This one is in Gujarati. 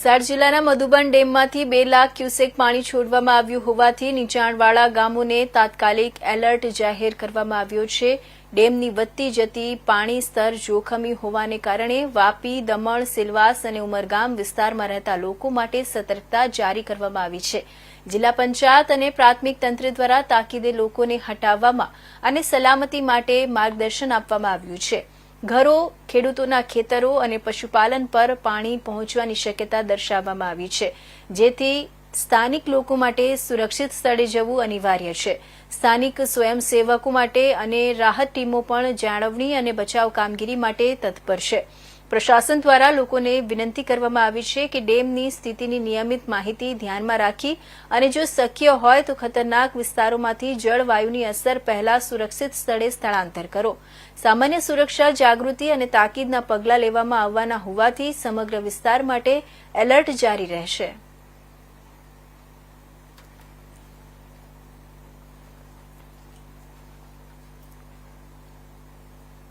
વલસાડ જિલ્લાના મધુબન ડેમમાંથી બે લાખ ક્યુસેક પાણી છોડવામાં આવ્યું હોવાથી નીચાણવાળા ગામોને તાત્કાલિક એલર્ટ જાહેર કરવામાં આવ્યો છે. ડેમની વધતી જતી પાણી સ્તર જોખમી હોવાને કારણે વાપી, દમણ, સિલવાસ અને ઉમરગામ વિસ્તારમાં રહેતા લોકો માટે સતર્કતા જારી કરવામાં આવી છે. જિલ્લા પંચાયત અને પ્રાથમિક તંત્ર દ્વારા તાકીદે લોકોને હટાવવામાં અને સલામતી માટે માર્ગદર્શન આપવામાં આવ્યું છે. ઘરો ખેડૂતોના ખેતરો અને પશુપાલન પર પાણી પહોંચવાની શક્યતા દર્શાવવામાં આવી છે, જેથી સ્થાનિક લોકો માટે સુરક્ષિત સ્થળે જવું અનિવાર્ય છે. સ્થાનિક સ્વયંસેવકો માટે અને રાહત ટીમો પણ જાળવણી અને બચાવ કામગીરી માટે તત્પર છે. પ્રશાસન દ્વારા લોકોને વિનંતી કરવામાં આવી છે કે ડેમની સ્થિતિની નિયમિત માહિતી ધ્યાનમાં રાખી અને જો શક્ય હોય તો ખતરનાક વિસ્તારોમાંથી જળવાયુની અસર પહેલા સુરક્ષિત સ્થળે સ્થળાંતર કરો. સામાન્ય સુરક્ષા, જાગૃતિ અને તાકીદના પગલાં લેવામાં આવવાના હોવાથી સમગ્ર વિસ્તાર માટે એલર્ટ જારી રહેશે.